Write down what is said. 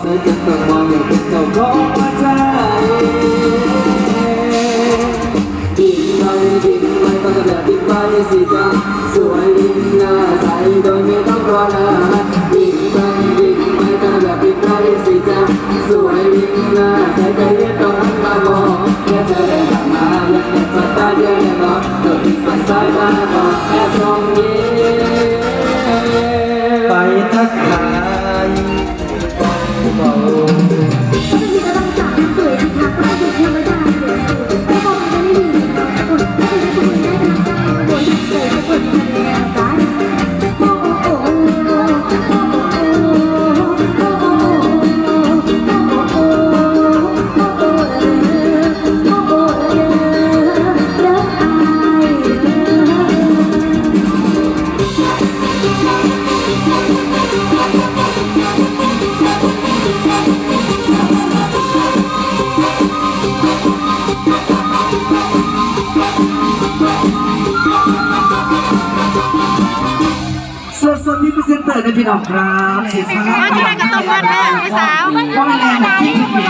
เธอจะต้องมองอย่างเป็นเจ้าของหัวใจดิ่งไปดิ่งไปก็จะแบบดิ่งไปสิจ้าสวยดิ่งหน้าใสโดยไม่ต้องรอนานดิ่งไปดิ่งไปก็จะแบบดิ่งไปสิจ้าสวยดิ่งหน้าใสใจเรียกต้องหันมามองแค่เธอได้ผ่านมายังเห็นสายตาเดียวแน่นอนเธอทิ้งสายตาบอกแค่ตรงนี้ไปทักทาย คนที่พิเศษเปิดนะพี่น้องครับสิบห้าปีก็ต้องมาได้สาวก็ไม่แน่ที่ที่